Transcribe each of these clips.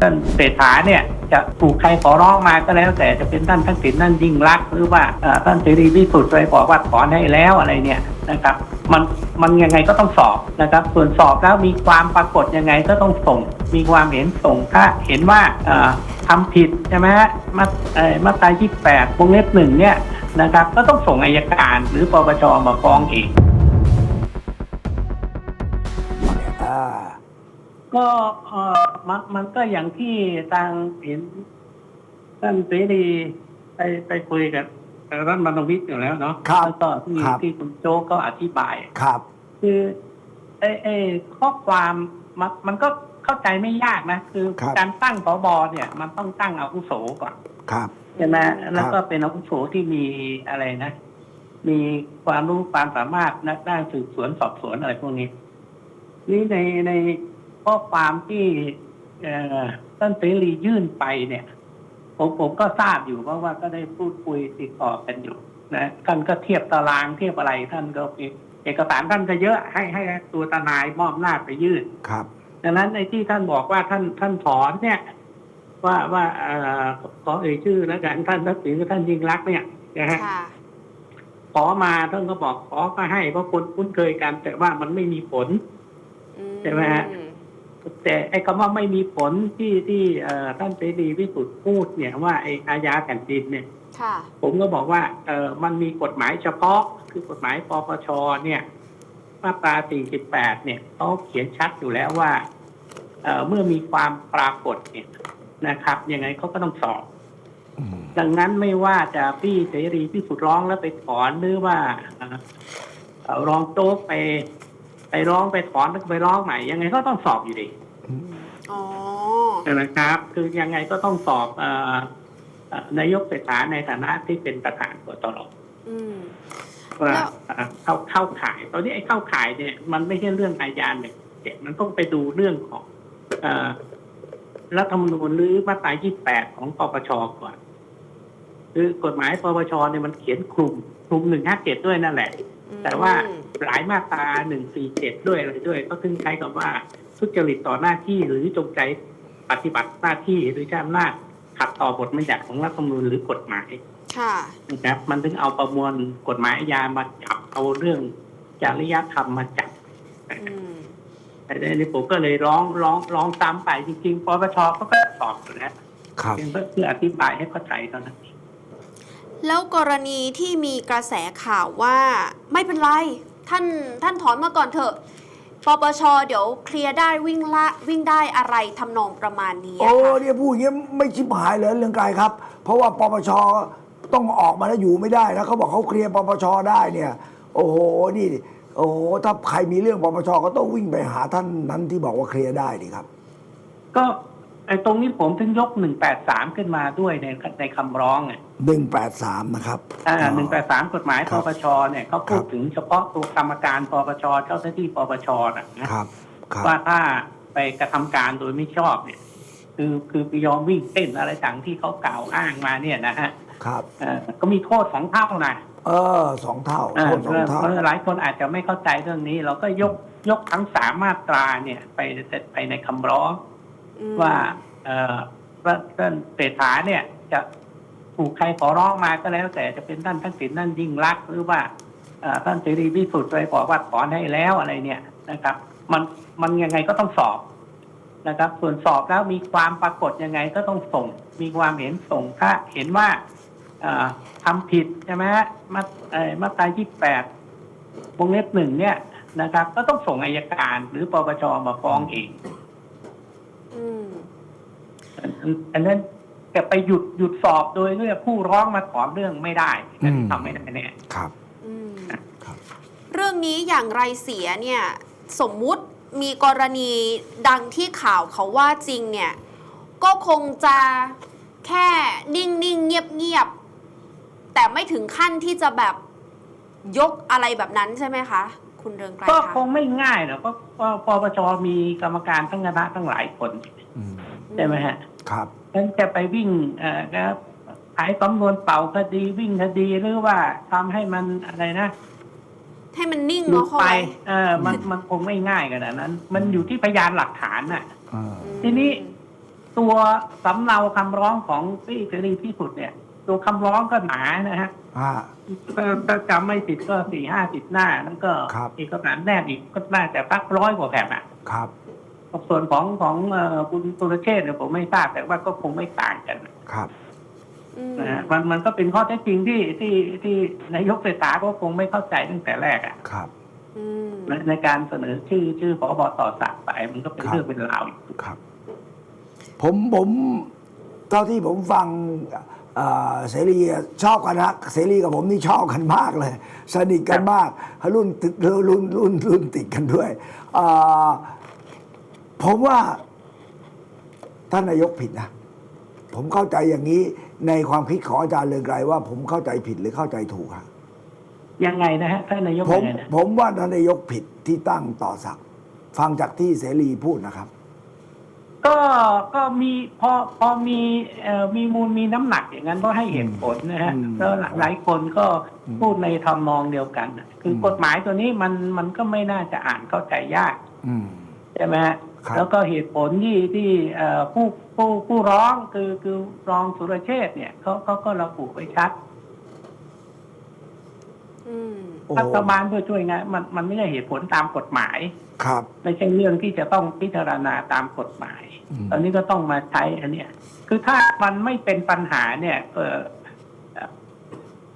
ท่านเศรษฐาเนี่ยจะถูกใครขอร้องมาก็แล้ว แต่จะเป็นท่านทักษิณท่านยิ่งรักหรือว่าท่านเสรีพิสุทธิ์ไปบอกว่าถอนให้แล้วอะไรเนี่ยนะครับมันมันยังไงก็ต้องสอบนะครับ ส่วนสอบแล้วมีความปรากฏยังไงก็ต้องส่ง มีความเห็นส่งถ้าเห็นว่าเอ่อทำผิดใช่ไหมฮะมาเอ่อมาตรา28วงเล็บหนึ่งเนี่ยนะครับ ก็ต้องส่งอายการหรือปปชมาฟ้องเอง ก็เออมันมันก็อย่างที่ทางเห็นท่านเสรีไปไปคุยกับรัฐมนตรีอยู่แล้วเนาะครับแล้วก็ที่ครับ ที่คุณโจ๊กก็อธิบาย ครับ คือไอ้ไอ้ข้อความมันมันก็เข้าใจไม่ยากนะ คือครับ การตั้งผบเนี่ย มันต้องตั้งอาวุโสก่อนครับ ใช่ไหมครับแล้วก็เป็นอาวุโสที่มีอะไรนะ มีความรู้ความสามารถนักด้านสืบสวนสอบสวนอะไรพวกนี้ นี่ในใน ข้อความที่เอ่อท่านเสรียื่นไปเนี่ย ผมผมก็ทราบอยู่เพราะว่าก็ได้พูดคุยติดต่อกันอยู่นะท่านก็เทียบตารางเทียบอะไรท่านก็มีเอกสารท่านก็เยอะให้ให้ตัวทนายมอบหน้าจไปยื่นครับดังนั้นในที่ท่านบอกว่าท่านท่านถอนเนี่ย ว่าว่าเอ่อขอเอ่ยชื่อแล้วกันท่านทักษิณกับท่านยิ่งรักษณ์เนี่ยนะฮะค่ะขอมาท่านก็บอกขอก็ให้เพราะคนคุ้นเคยกัน แต่ว่ามันไม่มีผลอืใช่ไหมฮะ แต่ไอ้คำว่าไม่มีผลที่ที่เอ่อท่านเสรีพิสุทธิ์พูดเนี่ยว่าไอ้อาญาแผ่นดินเนี่ยค่ะผมก็บอกว่าเออมันมีกฎหมายเฉพาะคือกฎหมายปปชเนี่ยมาตรา 48 เนี่ยเขาเขียนชัดอยู่แล้วว่าเอ่อเมื่อมีความปรากฏเนี่ยนะครับยังไงเขาก็ต้องสอบอืมดังนั้นไม่ว่าจะพี่เสรีพิสุทธิ์ร้องแล้วไปถอนหรือว่าเอ่อเอ่อรองโจ๊กไปไป ร้องไปถอนแล้วก็ไปร้องใหม่ ยังไงก็ต้องสอบอยู่ดีอ๋อนะครับ คือยังไงก็ต้องสอบเอ่อเอ่อนายกเศรษฐาในฐานะที่เป็นประธานกตรอืมว่าแล้วเอ่อเข้าเข้าข่ายตอนนี้ไอ้เข้าข่ายเนี่ย มันไม่ใช่เรื่องอาญาเนี่ยมันต้องไปดูเรื่องของเอ่อรัฐธรรมนูญหรือมาตรา 28 ของปปชก่อน คือกฎหมายปปชเนี่ยมันเขียนคลุมคลุม157ด้วยนั่นแหละ แต่ว่าอืมหลายมาตรา147ด้วยอะไรด้วย ก็ขึ้นใช้กับว่าทุจริตต่อหน้าที่หรือจงใจปฏิบัติหน้าที่หรือใช้อำนาจขัดต่อบทบัญญัติของรัฐธรรมนูญหรือกฎหมายค่ะนะครับมันถึงเอาประมวลกฎหมายอาญามาจับเอาเรื่องจริยธรรมมาจับอืมแต่ในนี้ผมก็เลยร้องร้องร้องตามไปจริงๆปปชเขาก็สอบอยู่แล้วครับเพียงเพื่ออธิบายให้เข้าใจเท่านั้น แล้วกรณีที่มีกระแสข่าวว่าไม่เป็นไร ท่านท่านถอนมาก่อนเถอะปปชเดี๋ยวเคลียร์ได้วิ่งละวิ่งได้อะไรทำนองประมาณนี้โอ้อะค่ะเนี่ยพูดอย่างเงี้ยไม่ชิบหายเลยเรื่องกายครับ เพราะว่าปปชต้องออกมาแล้วอยู่ไม่ได้นะเขาบอกเขาเคลียร์ปปชได้เนี่ย โอ้โหนี่โอ้โหถ้าใครมีเรื่องปปชก็ต้องวิ่งไปหาท่านนั้นที่บอกว่าเคลียร์ได้ดีครับ ก็ ไอ้ตรงนี้ผมถึงยก183ขึ้นมาด้วยในในคำร้องอะหนึ่งแปดสามนะครับ อ่าอ๋อ183กฎหมายคปรับปชเนี่ยเขาพูดครับถึงเฉพาะตัวกรรมการปปชเจ้าหน้าที่ปปชนะนะครับครับว่าถ้าไปกระทำการโดยไม่ชอบเนี่ย คือคือไปยอมวิ่งเต้นอะไรต่างที่เขากล่าวอ้างมาเนี่ยนะฮะครับเอ่อก็มีโทษสองเท่านะเออสองเท่าเอ่โทอษสองเท่าเพราะหลายคนอาจจะไม่เข้าใจเรื่องนี้ เราก็ยกยกทั้งสามมาตราเนี่ย ไปไปในคำร้องอืม ว่าเอ่อท่านเศรษฐาเนี่ย จะถูกใครขอร้องมาก็แล้ว แต่จะเป็นท่านทักษิณท่านยิ่งรักหรือว่าเอ่อท่านเสรีพิสุทธิ์ไปบอกว่าถอนให้แล้วอะไรเนี่ยนะครับ มันมันยังไงก็ต้องสอบนะครับ ส่วนสอบแล้วมีความปรากฏยังไงก็ต้องส่ง มีความเห็นส่งถ้าเห็นว่าอ่อทำผิดใช่ไหมมาเอ่อมาตรา28วงเล็บหนึ่งเนี่ยนะครับ ก็ต้องส่งอายการหรือปปชมาฟ้องเอง อันอันนั้นแต่ไปหยุดหยุดสอบโดยเมื่อผู้ร้องมาถอนเรื่องไม่ได้อันนี้อืมทำไม่ได้แน่ครับอืมครับเรื่องนี้อย่างไรเสียเนี่ยสมมุติมีกรณีดังที่ข่าวเขาว่าจริงเนี่ย ก็คงจะแค่นิ่งๆเงียบๆแต่ไม่ถึงขั้นที่จะแบบยกอะไรแบบนั้นใช่ไหมคะ คุณเรืองไกรก็คะคงไม่ง่ายหรอกเพราะว่าปปชมีกรรมการทั้งคณะทั้งหลายคนอืมใช่ไหมฮะ ครับฉันจะไปวิ่งเอ่อครับขายสำนวนเป่าคดีวิ่งคดีหรือว่าทำให้มันอะไรนะให้มันนิ่งหลุเนาะดเข้าไปไว้เออมันมันคงไม่ง่ายขนาดนั้น มันอยู่ที่พยานหลักฐานน่ะอ่าอืมทีนี้ตัวสำเนาคำร้องของพี่เสรีพิสุทธิ์เนี่ย ตัวคำร้องก็หนานะฮะอ่าถ้าถ้าจำไม่ผิดก็สี่ห้าสิบหน้านั่นก็ครับ เอกสารแนบอีกก็น่าจะสักร้อยกว่าแผ่นอะครับ ส่วนของของเอ่อคุณตุรเชษฐ์เนี่ยผมไม่ทราบแต่ว่าก็คงไม่ต่างกันครับ อืมนะฮะมันมันก็เป็นข้อเท็จจริงที่ที่ที่นายกเศรษฐาก็คงไม่เข้าใจตั้งแต่แรกอะครับ อืมในในการเสนอชื่อชื่อพบต่อสักดิ์ไปมันก็เป็นครับ เรื่องเป็นราวอยู่ครับ ผมผมเท่าที่ผมฟัง เสรีชอบกันนะเสรีกับผมนี่ชอบกันมากเลย สนิทกันมากรุ่นติดรุ่นรุ่นรุ่นติดกันด้วยผมว่าท่านนายกผิดนะ ผมเข้าใจอย่างนี้ในความคิดของอาจารย์เรืองไกรว่า ผมเข้าใจผิดหรือเข้าใจถูกครับยังไงนะฮะท่านนายกผมผมว่าท่านนายกผิดที่ตั้งต่อสักฟังจากที่เสรีพูดนะครับ ก็ก็มีพอพอมีเอ่อมีมูลมีน้ำหนักอย่างนั้นก็ให้เหตุผลนะฮะอืมแล้วหลายคนก็อืมพูดในทำนองเดียวกันน่ะคืออม กฎหมายตัวนี้มันมันก็ไม่น่าจะอ่านเข้าใจยาก อืม ใช่ไหมฮะครับ แล้วก็เหตุผลที่ที่เอ่อผู้ผู้ผู้ร้องคือคือรองสุรเชษฐ์เนี่ยเขาเขาก็ระบุไว้ชัดอืมโอ้โห รัฐบาลด้วยช่วยงานมันมันไม่ใช่เหตุผลตามกฎหมาย ครับ ไม่ใช่เรื่องที่จะต้องพิจารณาตามกฎหมายอืมตอนนี้ก็ต้องมาใช้อันเนี้ย คือถ้ามันไม่เป็นปัญหาเนี่ย เออเอ่อ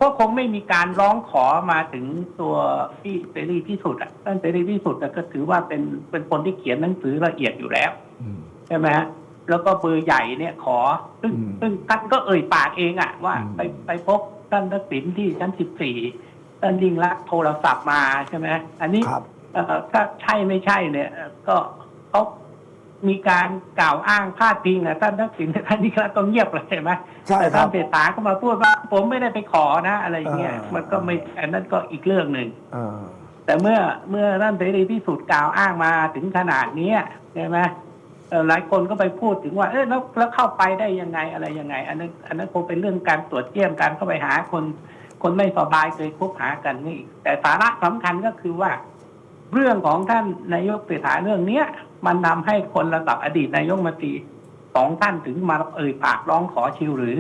ก็คงไม่มีการร้องขอมาถึงตัวพี่เสรีพิสุทธิ์อะท่านเสรีพิสุทธิ์อะก็ถือว่าเป็นเป็นคนที่เขียนหนังสือละเอียดอยู่แล้วอืมใช่ไหมฮะแล้วก็เบอร์ใหญ่เนี่ยขอ ซึ่งอืมซึ่งท่านก็เอ่ยปากเองอะว่าอืมไปไปพบท่านทักษิณที่ชั้นสิบสี่ท่า นยิ่งรักษณ์โทรศัพท์มาใช่ไหมอันนี้ครับ เอ่อถ้าใช่ไม่ใช่เนี่ยเอ่อก็เขามีการกล่าวอ้างพาดพิงนะท่านทักษิณท่านนี่ก็ต้องเงียบเลยเห็นไหมใช่แต่ครัท่าบนเศรษฐาก็มาพูดว่า ผมไม่ได้ไปขอนะ อะไรอย่างเงี้ยเออมันก็ไม่อันนั้นก็อีกเรื่องหนึ่ง เออแต่เมื่อเมื่อท่านเสรีพิสุทธิ์กล่าวอ้างมาถึงขนาดเนี้ยใช่ไหมเอ่อหลายคนก็ไปพูดถึงว่า เออแล้วแล้วเข้าไปได้ยังไงอะไรยังไง อันนั้นอันนั้นคงเป็นเรื่องการตรวจเยี่ยมการเข้าไปหาคน คนไม่สบายเคยคบหากันนี่ แต่สาระสำคัญก็คือว่า เรื่องของท่านนายกเศรษฐาเรื่องเนี้ย มันนำให้คนระดับอดีตนายกมนตรีสองท่านถึงมาเอ่ยปากร้องขอชิวหรือ